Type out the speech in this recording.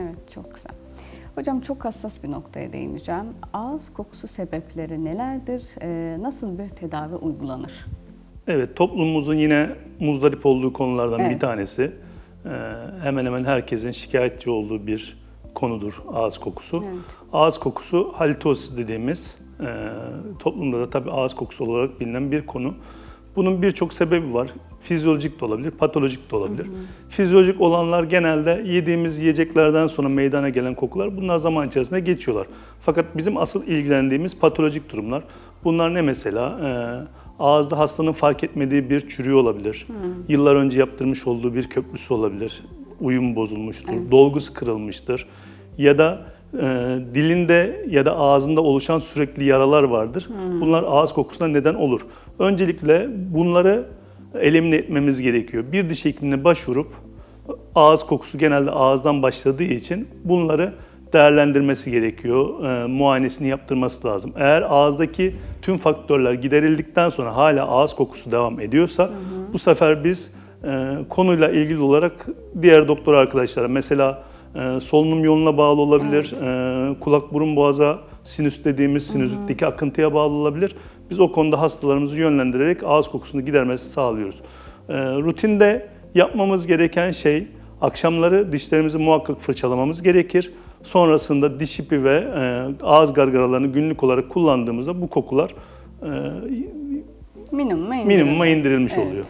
Evet, çok güzel. Hocam çok hassas bir noktaya değineceğim. Ağız kokusu sebepleri nelerdir? Ee, nasıl bir tedavi uygulanır? Evet, toplumumuzun yine muzdarip olduğu konulardan Evet. bir tanesi. Ee, hemen hemen herkesin şikayetçi olduğu bir konudur ağız kokusu. Evet. Ağız kokusu halitosis dediğimiz, e, toplumda da tabii ağız kokusu olarak bilinen bir konu. Bunun birçok sebebi var. Fizyolojik de olabilir, patolojik de olabilir. Fizyolojik olanlar genelde yediğimiz yiyeceklerden sonra meydana gelen kokular bunlar zaman içerisinde geçiyorlar. Fakat bizim asıl ilgilendiğimiz patolojik durumlar. Bunlar ne mesela? Ee, ağızda hastanın fark etmediği bir çürüğü olabilir. Yıllar önce yaptırmış olduğu bir köprüsü olabilir. Uyum bozulmuştur, dolgusu kırılmıştır. Ya da e, dilinde ya da ağzında oluşan sürekli yaralar vardır. Bunlar ağız kokusuna neden olur. Öncelikle bunları elimine etmemiz gerekiyor. Bir diş hekimine başvurup ağız kokusu genelde ağızdan başladığı için bunları değerlendirmesi gerekiyor. E, muayenesini yaptırması lazım. Eğer ağızdaki tüm faktörler giderildikten sonra hala ağız kokusu devam ediyorsa bu sefer biz e, konuyla ilgili olarak diğer doktor arkadaşlara mesela e, solunum yoluna bağlı olabilir, e, kulak burun boğaza sinüs dediğimiz sinüzitteki akıntıya bağlı olabilir. Biz o konuda hastalarımızı yönlendirerek ağız kokusunu gidermesi sağlıyoruz. E, rutinde yapmamız gereken şey akşamları dişlerimizi muhakkak fırçalamamız gerekir. Sonrasında diş ipi ve e, ağız gargaralarını günlük olarak kullandığımızda bu kokular e, minimuma indirilmiş Evet. oluyor.